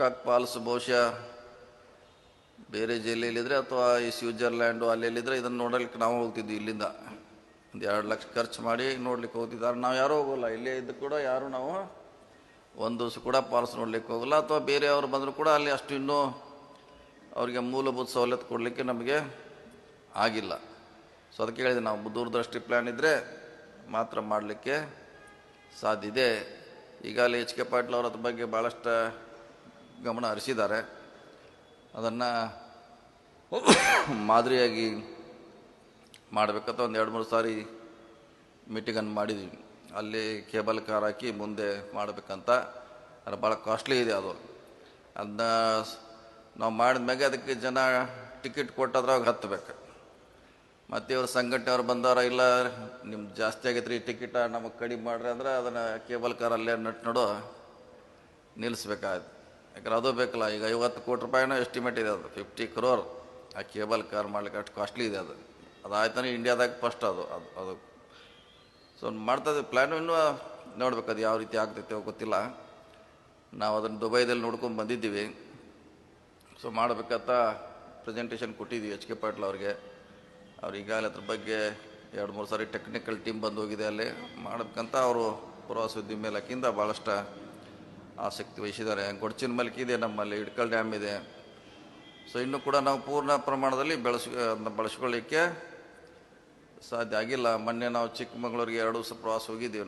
Gokak falls ಬಹುಶಃ ಬೇರೆ ಜಿಲ್ಲೆಯಲ್ಲಿದ್ದರೆ ಅಥವಾ ಈ ಸ್ವಿಟ್ಜರ್ಲ್ಯಾಂಡು ಅಲ್ಲೆಲ್ಲಿದ್ದರೆ ಇದನ್ನು ನೋಡಲಿಕ್ಕೆ ನಾವು ಹೋಗ್ತಿದ್ವಿ ಇಲ್ಲಿಂದ. ಒಂದು ಎರಡು ಲಕ್ಷ ಖರ್ಚು ಮಾಡಿ ನೋಡ್ಲಿಕ್ಕೆ ಹೋಗ್ತಿದ್ದಾರೆ. ನಾವು ಯಾರೂ ಹೋಗೋಲ್ಲ. ಇಲ್ಲೇ ಇದ್ದು ಕೂಡ ಯಾರು ನಾವು ಒಂದು ದಿವಸ ಕೂಡ ಪಾಲ್ಸ್ ನೋಡಲಿಕ್ಕೆ ಹೋಗಲ್ಲ. ಅಥವಾ ಬೇರೆಯವರು ಬಂದರೂ ಕೂಡ ಅಲ್ಲಿ ಅಷ್ಟು ಇನ್ನೂ ಅವರಿಗೆ ಮೂಲಭೂತ ಸವಲತ್ತು ಕೊಡಲಿಕ್ಕೆ ನಮಗೆ ಆಗಿಲ್ಲ. ಸೊ ಅದಕ್ಕೆ ಹೇಳಿದೆ, ನಾವು ದೂರದೃಷ್ಟಿ ಪ್ಲ್ಯಾನ್ ಇದ್ದರೆ ಮಾತ್ರ ಮಾಡಲಿಕ್ಕೆ ಸಾಧ್ಯ ಇದೆ. ಈಗಾಗಲೇ ಎಚ್ ಕೆ ಪಾಟೀಲ್ ಅವರ ಅದ್ರ ಬಗ್ಗೆ ಭಾಳಷ್ಟು ಗಮನ ಹರಿಸಿದ್ದಾರೆ. ಅದನ್ನು ಮಾದರಿಯಾಗಿ ಮಾಡಬೇಕಂತ ಒಂದು ಎರಡು ಮೂರು ಸಾರಿ ಮೀಟಿಂಗನ್ನು ಮಾಡಿದ್ವಿ. ಅಲ್ಲಿ ಕೇಬಲ್ ಕಾರ್ ಹಾಕಿ ಮುಂದೆ ಮಾಡಬೇಕಂತ. ಅದು ಭಾಳ ಕಾಸ್ಟ್ಲಿ ಇದೆ ಅದು. ಅದನ್ನ ನಾವು ಮಾಡಿದ ಮ್ಯಾಗೆ ಅದಕ್ಕೆ ಜನ ಟಿಕೆಟ್ ಕೊಟ್ಟಾದ್ರಾಗ ಹತ್ತಬೇಕು ಮತ್ತು ಇವ್ರ ಸಂಘಟನೆಯವ್ರು ಬಂದವ್ರ ಇಲ್ಲ ನಿಮ್ಮ ಜಾಸ್ತಿ ಆಗೈತೆ ರೀ ಟಿಕೆಟ ನಮಗೆ ಕಡಿಮೆ ಮಾಡ್ರಿ ಅಂದ್ರೆ ಅದನ್ನು ಕೇಬಲ್ ಅಲ್ಲೇ ನಟ್ ನೋಡು ನಿಲ್ಲಿಸ್ಬೇಕಾಯ್ತು ಯಾಕಂದ್ರೆ ಅದು ಬೇಕಲ್ಲ, ಈಗ ಐವತ್ತು ಕೋಟಿ ರೂಪಾಯಿನ ಎಸ್ಟಿಮೇಟ್ ಇದೆ ಅದು. ಫಿಫ್ಟಿ ಕ್ರೋರ್ ಆ ಕೇಬಲ್ ಕಾರ್ ಮಾಡ್ಲಿಕ್ಕೆ ಅಷ್ಟು ಕಾಸ್ಟ್ಲಿ ಇದೆ ಅದು. ಅದಾಯ್ತಾನೆ ಇಂಡಿಯಾದಾಗ ಫಸ್ಟ್ ಅದು ಅದು ಅದು. ಸೊ ಮಾಡ್ತಾ ಇದ್ದೀವಿ. ಪ್ಲ್ಯಾನು ಇನ್ನೂ ನೋಡ್ಬೇಕು ಅದು ಯಾವ ರೀತಿ ಆಗ್ತೈತೆ ಗೊತ್ತಿಲ್ಲ. ನಾವು ಅದನ್ನು ದುಬೈದಲ್ಲಿ ನೋಡ್ಕೊಂಡು ಬಂದಿದ್ದೀವಿ. ಸೊ ಮಾಡಬೇಕಂತ ಪ್ರೆಸೆಂಟೇಷನ್ ಕೊಟ್ಟಿದ್ದೀವಿ ಎಚ್ ಕೆ ಪಾಟೀಲ್ ಅವ್ರಿಗೆ. ಅವ್ರು ಈಗಾಗಲೇ ಅದ್ರ ಬಗ್ಗೆ ಎರಡು, ಮೂರು ಸಾರಿ ಟೆಕ್ನಿಕಲ್ ಟೀಮ್ ಬಂದು ಹೋಗಿದೆ ಅಲ್ಲಿ. ಮಾಡ್ಬೇಕಂತ ಅವರು ಪ್ರವಾಸೋದ್ಯಮ ಇಲಾಖೆಯಿಂದ ಭಾಳಷ್ಟು ಆಸಕ್ತಿ ವಹಿಸಿದ್ದಾರೆ. ಗೊಡ್ಚಿನ ಮಲ್ಕಿ ಇದೆ, ನಮ್ಮಲ್ಲಿ ಇಡ್ಕಲ್ ಡ್ಯಾಮ್ ಇದೆ. ಸೊ ಇನ್ನೂ ಕೂಡ ನಾವು ಪೂರ್ಣ ಪ್ರಮಾಣದಲ್ಲಿ ಬೆಳೆಸ್ ಬಳಸ್ಕೊಳ್ಳಿಕ್ಕೆ ಸಾಧ್ಯ ಆಗಿಲ್ಲ. ಮೊನ್ನೆ ನಾವು ಚಿಕ್ಕಮಗಳೂರಿಗೆ ಎರಡು ದಿವಸ ಪ್ರವಾಸ ಹೋಗಿದ್ದೀವಿ.